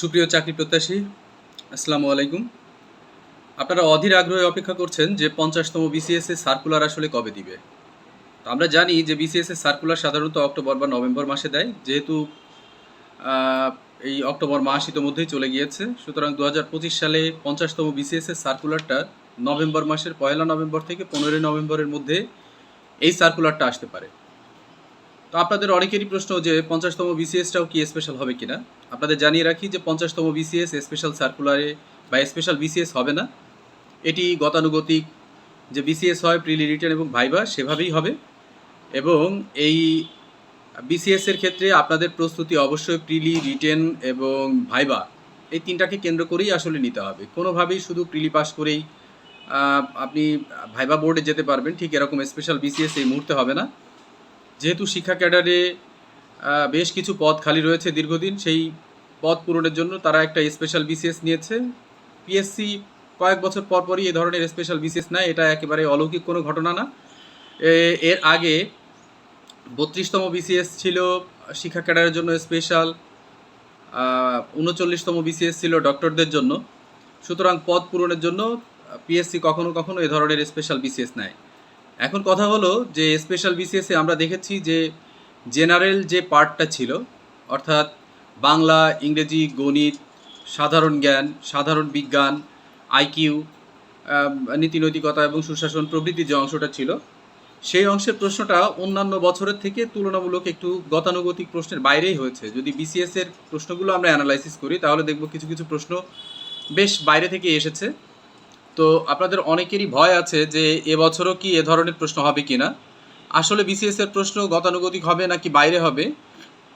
সুপ্রিয় চাকরি প্রত্যাশী, আসসালামু আলাইকুম। আপনারা অধীর আগ্রহে অপেক্ষা করছেন যে পঞ্চাশতম বিসিএস এর সার্কুলার আসলে কবে দিবে। আমরা জানি যে বিসিএস এর সার্কুলার সাধারণত অক্টোবর বা নভেম্বর মাসে দেয়, যেহেতু এই অক্টোবর মাস ইতোমধ্যেই চলে গিয়েছে। সুতরাং দু হাজার পঁচিশ সালে পঞ্চাশতম বিসিএস এর সার্কুলারটা নভেম্বর মাসের পয়লা নভেম্বর থেকে পনেরোই নভেম্বরের মধ্যে এই সার্কুলারটা আসতে পারে। তো আপনাদের অনেকেরই প্রশ্ন যে পঞ্চাশতম বিসিএসটাও কি স্পেশাল হবে কিনা? আপনাদের জানিয়ে রাখি যে পঞ্চাশতম বিসিএস স্পেশাল সার্কুলারে বা স্পেশাল বিসিএস হবে না। এটি গতানুগতিক যে বিসিএস হয় প্রিলি রিটার্ন এবং ভাইবা সেভাবেই হবে। এবং এই বিসিএস এর ক্ষেত্রে আপনাদের প্রস্তুতি অবশ্যই প্রিলি রিটেন এবং ভাইবা এই তিনটাকে কেন্দ্র করেই আসলে নিতে হবে। কোনোভাবেই শুধু প্রিলি পাস করেই আপনি ভাইবা বোর্ডে যেতে পারবেন। ঠিক এরকম স্পেশাল বিসিএস এই মুহূর্তে হবে না। যেহেতু শিক্ষা ক্যাডারে বেশ কিছু পদ খালি রয়েছে দীর্ঘদিন। সেই পদ পূরণের জন্য তারা একটা স্পেশাল বিসিএস নিয়েছে। পিএসসি কয়েক বছর পর পরই এই ধরনের স্পেশাল বিসিএস নেয় এটা একেবারে অলৌকিক কোনো ঘটনা না। এর আগে বত্রিশতম বিসিএস ছিল শিক্ষা ক্যাডারের জন্য স্পেশাল উনচল্লিশতম বিসিএস ছিল ডক্টরদের জন্য। সুতরাং পদ পূরণের জন্য পিএসসি কখনো কখনো এ ধরনের স্পেশাল বিসিএস নেয় এখন কথা হলো যে স্পেশাল বিসিএসে আমরা দেখেছি যে জেনারেল যে পার্টটা ছিল, অর্থাৎ বাংলা, ইংরেজি, গণিত, সাধারণ জ্ঞান, সাধারণ বিজ্ঞান আইকিউ নীতিনৈতিকতা এবং সুশাসন প্রভৃতি যে অংশটা ছিল, সেই অংশের প্রশ্নটা অন্যান্য বছরের থেকে তুলনামূলক একটু গতানুগতিক প্রশ্নের বাইরেই হয়েছে। যদি বিসিএস এর প্রশ্নগুলো আমরা অ্যানালাইসিস করি, তাহলে দেখব কিছু কিছু প্রশ্ন বেশ বাইরে থেকে এসেছে। তো আপনাদের অনেকেরই ভয় আছে যে এবছরও কি এ ধরনের প্রশ্ন হবে কিনা। আসলে বিসিএস এর প্রশ্ন গতানুগতিক হবে নাকি বাইরে হবে,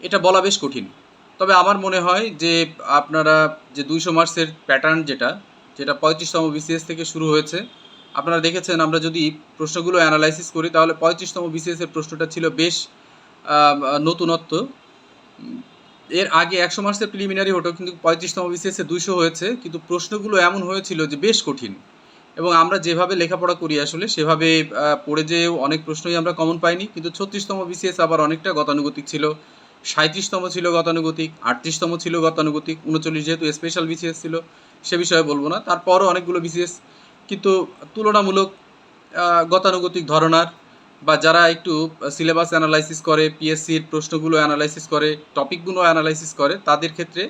এটা বলা বেশ কঠিন। তবে আমার মনে হয় যে আপনারা যে দুইশো মার্কসের প্যাটার্ন যেটা যেটা পঁয়ত্রিশতম বিসিএস থেকে শুরু হয়েছে, আপনারা দেখেছেন আমরা যদি প্রশ্নগুলো অ্যানালাইসিস করি, তাহলে পঁয়ত্রিশতম বিসিএস এর প্রশ্নটা ছিল বেশ নতুনত্ব। এর আগে একশো মার্কসের প্রিলিমিনারি হতো, কিন্তু পঁয়ত্রিশতম বিসিএসে দুইশো হয়েছে, কিন্তু প্রশ্নগুলো এমন হয়েছিল যে বেশ কঠিন। এবং আমরা যেভাবে লেখাপড়া করি আসলে, সেভাবে পড়ে যেও অনেক প্রশ্নই আমরা কমন পাইনি। কিন্তু ছত্রিশতম বিসিএস আবার অনেকটা গতানুগতিক ছিল। সাঁত্রিশতম ছিল গতানুগতিক, আটত্রিশতম ছিল গতানুগতিক, উনচল্লিশ যেহেতু স্পেশাল বিসিএস ছিল, সে বিষয়ে বলব না। তারপরও অনেকগুলো বিসিএস কিন্তু তুলনামূলক গতানুগতিক ধরনার বা যারা একটু সিলেবাস অ্যানালাইসিস করে পিএসসির প্রশ্নগুলো অ্যানালাইসিস করে টপিকগুলো অ্যানালাইসিস করে, তাদের ক্ষেত্রে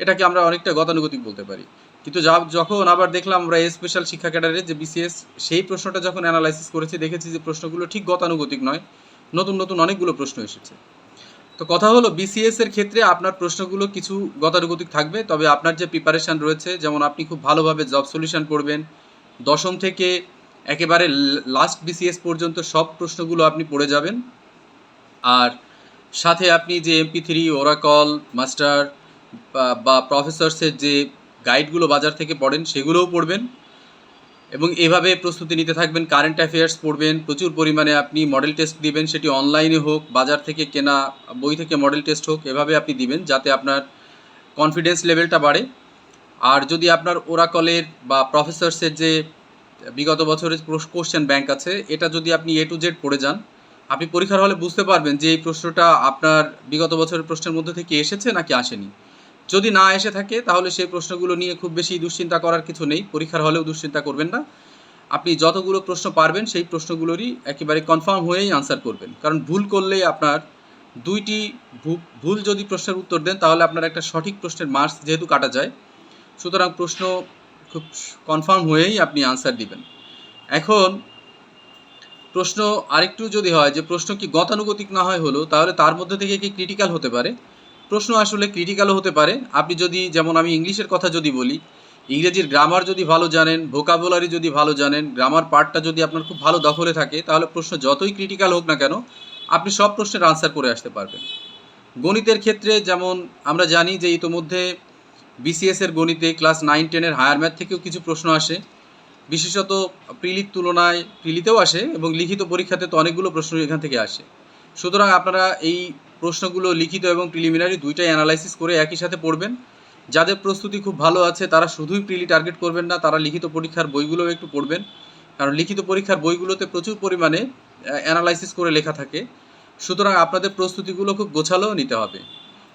এটাকে আমরা অনেকটা গতানুগতিক বলতে পারি। কিন্তু যখন আবার দেখলাম আমরা স্পেশাল শিক্ষা ক্যাডারের যে বিসিএস সেই প্রশ্নটা যখন অ্যানালাইসিস করেছি, দেখেছি যে প্রশ্নগুলো ঠিক গতানুগতিক নয়, নতুন নতুন অনেকগুলো প্রশ্ন এসেছে। তো কথা হলো বিসিএস এর ক্ষেত্রে আপনার প্রশ্নগুলো কিছু গতানুগতিক থাকবে, তবে আপনার যে প্রিপারেশন রয়েছে, যেমন আপনি খুব ভালোভাবে জব সলিউশন পড়বেন, দশম থেকে একেবারে লাস্ট বিসিএস পর্যন্ত সব প্রশ্নগুলো আপনি পড়ে যাবেন। আর সাথে আপনি যে এমপি থ্রি ওরাকল মাস্টার বা প্রফেসরসের যে গাইডগুলো বাজার থেকে পড়েন, সেগুলোও পড়বেন এবং এভাবে প্রস্তুতি নিতে থাকবেন কারেন্ট অ্যাফেয়ার্স পড়বেন, প্রচুর পরিমাণে আপনি মডেল টেস্ট দিবেন, সেটি অনলাইনে হোক, বাজার থেকে কেনা বই থেকে মডেল টেস্ট হোক, এভাবে আপনি দিবেন যাতে আপনার কনফিডেন্স লেভেলটা বাড়ে। আর যদি আপনার ওরাকলের বা প্রফেসরসের যে বিগত বছরের কোশ্চেন ব্যাংক আছে, এটা যদি আপনি এ টু জেড পড়ে যান, আপনি পরীক্ষার হলে বুঝতে পারবেন যে এই প্রশ্নটা আপনার বিগত বছরের প্রশ্নের মধ্যে থেকে এসেছে নাকি আসেনি। যদি না এসে থাকে, তাহলে সেই প্রশ্নগুলো নিয়ে খুব বেশি দুশ্চিন্তা করার কিছু নেই। পরীক্ষার হলেও দুশ্চিন্তা করবেন না। আপনি যতগুলো প্রশ্ন পারবেন, সেই প্রশ্নগুলোরই একেবারে কনফার্ম হয়েই আনসার করবেন। কারণ ভুল করলেই আপনার দুইটি ভুল যদি প্রশ্নের উত্তর দেন, তাহলে আপনার একটা সঠিক প্রশ্নের মার্কস যেহেতু কাটা যায়। সুতরাং প্রশ্ন খুব কনফার্ম হয়েই আপনি আনসার দিবেন। এখন প্রশ্ন আরেকটু যদি হয়, যে প্রশ্ন কি গতানুগতিক না হয় হলো, তাহলে তার মধ্যে থেকে কি ক্রিটিক্যাল হতে পারে? প্রশ্ন আসলে ক্রিটিক্যালও হতে পারে। আপনি যদি, যেমন আমি ইংলিশের কথা যদি বলি, ইংরেজির গ্রামার যদি ভালো জানেন ভোকাবুলারি যদি ভালো জানেন গ্রামার পার্টটা যদি আপনার খুব ভালো দখলে থাকে, তাহলে প্রশ্ন যতই ক্রিটিক্যাল হোক না কেন, আপনি সব প্রশ্নের আনসার করে আসতে পারবেন। গণিতের ক্ষেত্রে যেমন আমরা জানি যে ইতোমধ্যে বিসিএস এর গণিতে ক্লাস নাইন টেনের হায়ার ম্যাথ থেকেও কিছু প্রশ্ন আসে। বিশেষত প্রিলির তুলনায়, প্রিলিতেও আসে এবং লিখিত পরীক্ষাতে তো অনেকগুলো প্রশ্ন এখান থেকে আসে। সুতরাং আপনারা এই প্রশ্নগুলো লিখিত এবং প্রিলিমিনারি দুইটাই অ্যানালাইসিস করে একই সাথে পড়বেন। যাদের প্রস্তুতি খুব ভালো আছে, তারা শুধুই প্রিলি টার্গেট করবেন না, তারা লিখিত পরীক্ষার বইগুলোও একটু পড়বেন। কারণ লিখিত পরীক্ষার বইগুলোতে প্রচুর পরিমাণে অ্যানালাইসিস করে লেখা থাকে। সুতরাং আপনাদের প্রস্তুতিগুলো খুব গোছালো নিতে হবে।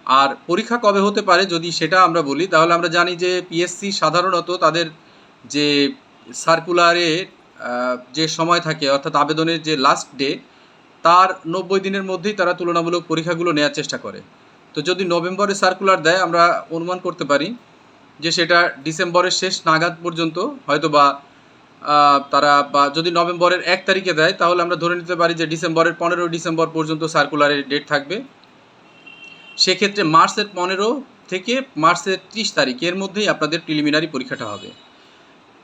আর পরীক্ষা কবে হতে পারে যদি সেটা আমরা বলি, তাহলে আমরা জানি যে পিএসসি সাধারণত তাদের যে সার্কুলারে যে সময় থাকে, অর্থাৎ আবেদনের যে লাস্ট ডে তার নব্বই দিনের মধ্যেই তারা তুলনামূলক পরীক্ষাগুলো নেওয়ার চেষ্টা করে। তো যদি নভেম্বরে সার্কুলার দেয়, আমরা অনুমান করতে পারি যে সেটা ডিসেম্বরের শেষ নাগাদ পর্যন্ত হয়তো বা তারা বা যদি নভেম্বরের এক তারিখে দেয়, তাহলে আমরা ধরে নিতে পারি যে ডিসেম্বরের পনেরো ডিসেম্বর পর্যন্ত সার্কুলারের ডেট থাকবে। সেক্ষেত্রে মার্চের পনেরো থেকে মার্চের ত্রিশ তারিখের মধ্যেই আপনাদের প্রিলিমিনারি পরীক্ষাটা হবে।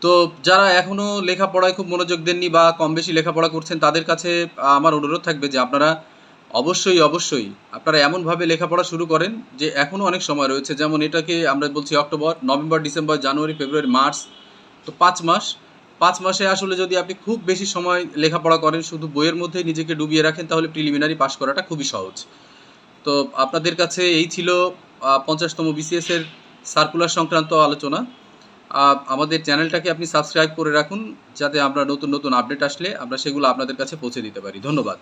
তো যারা এখনও লেখাপড়ায় খুব মনোযোগ দেননি বা কম বেশি লেখাপড়া করছেন, তাদের কাছে আমার অনুরোধ থাকবে যে আপনারা অবশ্যই অবশ্যই আপনারা এমনভাবে লেখাপড়া শুরু করেন যে এখনও অনেক সময় রয়েছে। যেমন এটাকে আমরা বলছি October, November, December, January, February, March, তো পাঁচ মাস। পাঁচ মাসে আসলে যদি আপনি খুব বেশি সময় লেখাপড়া করেন, শুধু বইয়ের মধ্যেই নিজেকে ডুবিয়ে রাখেন, তাহলে প্রিলিমিনারি পাস করাটা খুবই সহজ। তো আপনাদের কাছে এই ছিল পঞ্চাশতম বিসিএস এর সার্কুলার সংক্রান্ত আলোচনা। আমাদের চ্যানেলটাকে আপনি সাবস্ক্রাইব করে রাখুন, যাতে আমরা নতুন নতুন আপডেট আসলে আমরা সেগুলো আপনাদের কাছে পৌঁছে দিতে পারি। ধন্যবাদ।